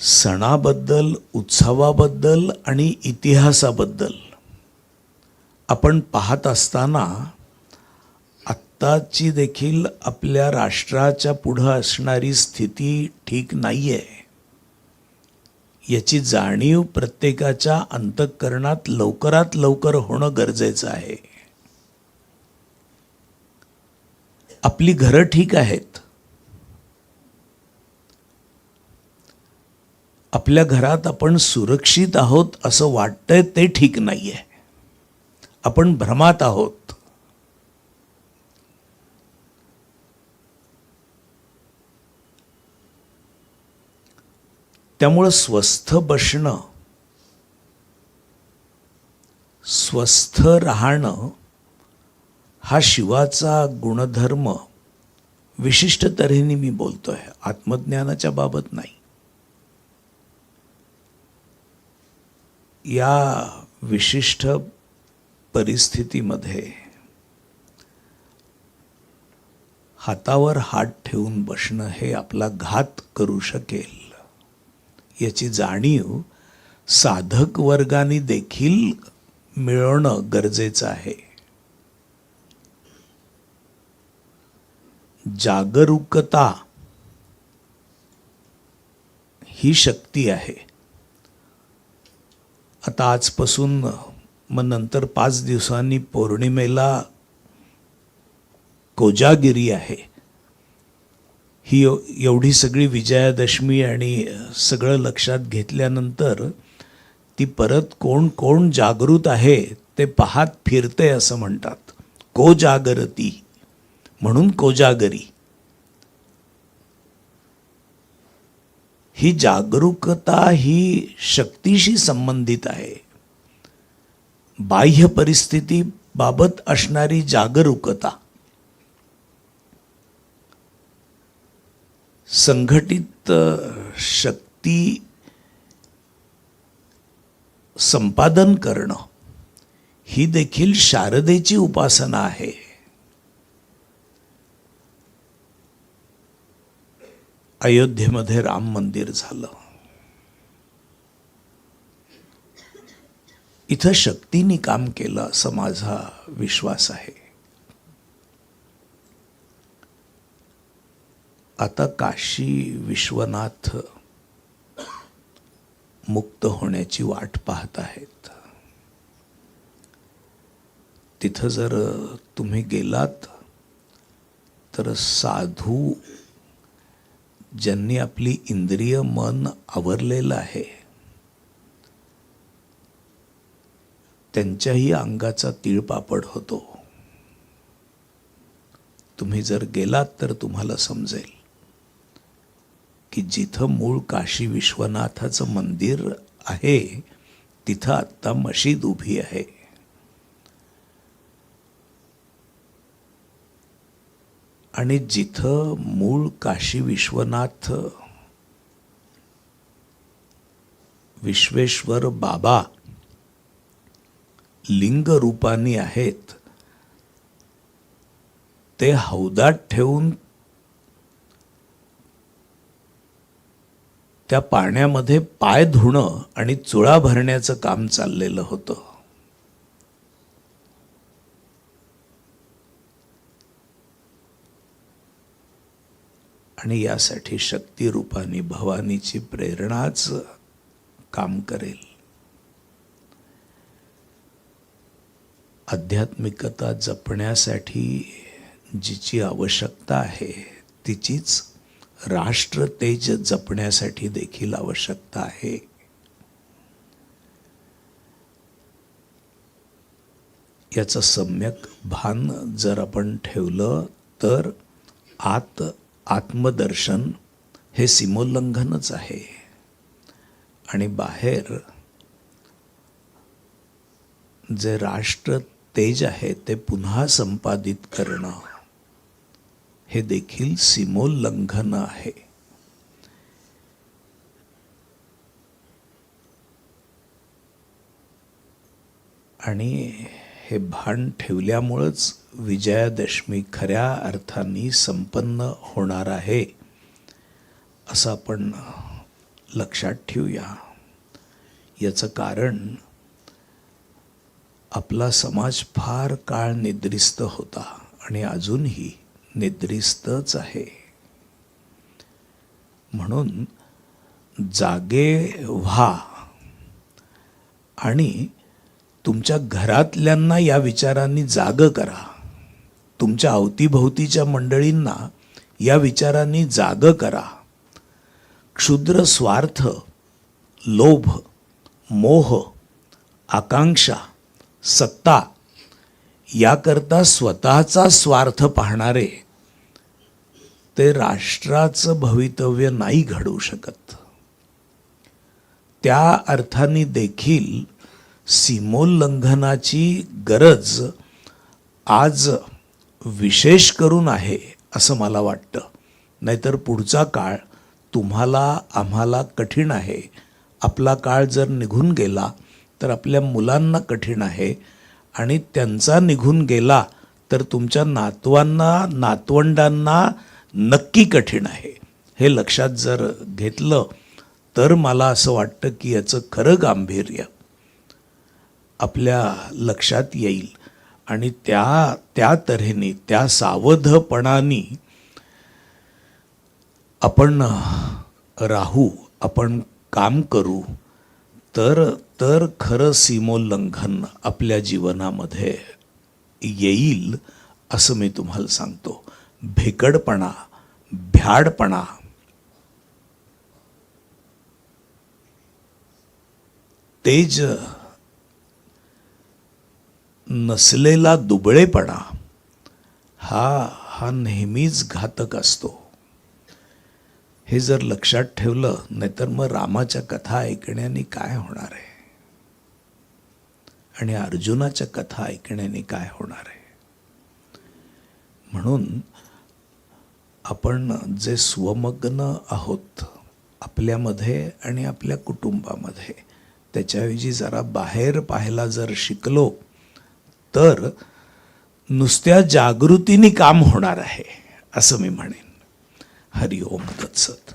सणाबद्दल उत्सवाबद्दल आणि इतिहासाबद्दल आपण पाहत असताना आत्ताची देखील आपल्या राष्ट्राच्या पुढं असणारी स्थिती ठीक नाही आहे याची जाणीव प्रत्येकाच्या अंतःकरणात लवकरात लवकर होणं गरजेचं आहे. आपली घरं ठीक आहेत. आपल्या घरात आपण सुरक्षित आहोत असं वाटतंय ते ठीक नाही आहे आपण भ्रमात आहोत. त्यामुळं स्वस्थ बसणं स्वस्थ राहणं हा शिवाचा गुणधर्म विशिष्ट तऱ्हेने मी बोलतोय. आत्मज्ञानाच्या बाबत नाही. या विशिष्ट परिस्थितीमध्ये हातावर हात ठेवून बसणं हे आपला घात करू शकेल. याची जाणीव साधक वर्गाने देखील मिळवणं गरजेचं आहे. जागरूकता ही शक्ती आहे. आता आजपासून मग नंतर पाच दिवसांनी पौर्णिमेला कोजागिरी आहे. ही एवढी सगळी विजयादशमी आणि सगळं लक्षात घेतल्यानंतर ती परत कोण कोण जागृत आहे ते पाहत फिरते असं म्हणतात. कोजागरती. म्हणून कोजागरी. ही जागरूकता ही शक्तीशी संबंधित आहे. बाह्य परिस्थितीबाबत असणारी जागरूकता. संघटित शक्ती संपादन करणं ही देखील शारदेची उपासना आहे. अयोध्येमध्ये राम मंदिर झालं. इथं शक्तीने काम केलं असं माझा विश्वास आहे. आता काशी विश्वनाथ मुक्त होण्याची वाट पाहत आहेत. तिथं जर तुम्ही गेलात तर साधू ज्यांनी आपली इंद्रिय मन आवरलेलं आहे. त्यांच्याही अंगाचा तिळपापड होतो. तुम्ही जर गेलात तर तुम्हाला समजेल की जिथं मूळ काशी विश्वनाथाचं मंदिर आहे तिथं आत्ता मशीद उभी आहे. आणि जिथं मूळ काशी विश्वनाथ विश्वेश्वर बाबा लिंग रूपानी आहेत ते हौदात ठेवून त्या पाण्यामध्ये पाय धुणं आणि चुळा भरण्याचं काम चाललेलं होतं. आणि यासाठी शक्तिरूपाने भवानीची प्रेरणाच काम करेल. आध्यात्मिकता जपण्यासाठी जिची आवश्यकता आहे तिचीच राष्ट्र तेज जपण्यासाठी देखील आवश्यकता आहे. याचं सम्यक भान जर आपण ठेवलं तर आत आत्मदर्शन हे सीमोल्लंघनच आहे. आणि बाहेर जे राष्ट्र तेज आहे ते पुन्हा संपादित करणं हे देखील सीमोल्लंघन आहे. आणि हे भान ठेवल्यामुळंच विजयादशमी खऱ्या अर्थाने संपन्न होणार आहे असं आपण लक्षात ठेवूया. याचं कारण आपला समाज फार काळ निद्रिस्त होता आणि अजूनही निद्रिस्तच आहे. म्हणून जागे व्हा आणि तुमच्या घरातल्यांना या विचारांनी जाग करा. तुमच्या अवतीभोवतीच्या मंडळींना या विचारांनी जाग करा. क्षुद्र स्वार्थ लोभ मोह आकांक्षा सत्ता याकरता स्वतःचा स्वार्थ पाहणारे ते राष्ट्राचं भवितव्य नाही घडवू शकत. त्या अर्थाने देखील सीमोल्लंघनाची गरज आज विशेष करून आहे असं मला वाटतं. नाहीतर पुढचा काळ तुम्हाला आम्हाला कठीण आहे. आपला काळ जर निघून गेला तर आपल्या मुलांना कठीण आहे. आणि त्यांचा निघून गेला तर तुमच्या नातवांना नातवंडांना नक्की कठीण आहे. हे लक्षात जर घेतलं तर मला असं वाटतं की याचं खरं गांभीर्य आपल्या लक्षात येईल. आणि त्या त्या तऱ्हेने त्या सावधपणाने आपण राहू आपण काम करू तर तर खरं सीमोल्लंघन आपल्या जीवनामध्ये येईल असं मी तुम्हाला सांगतो. भेकडपणा भ्याडपणा तेज नसलेला दुबळेपणा हा हा नेहमीच घातक असतो. हे जर लक्षात ठेवलं नाहीतर मग रामाच्या कथा ऐकण्याने काय होणार आहे? आणि अर्जुनाच्या कथा ऐकण्याने काय होणार आहे? म्हणून आपण जे स्वमग्न आहोत आपल्यामध्ये आणि आपल्या कुटुंबामध्ये त्याच्याऐवजी जरा बाहेर पाहायला जर शिकलो तर नुसत्या जागृतीने काम होणार आहे असं मी म्हणेन. हरिओम तत्सत.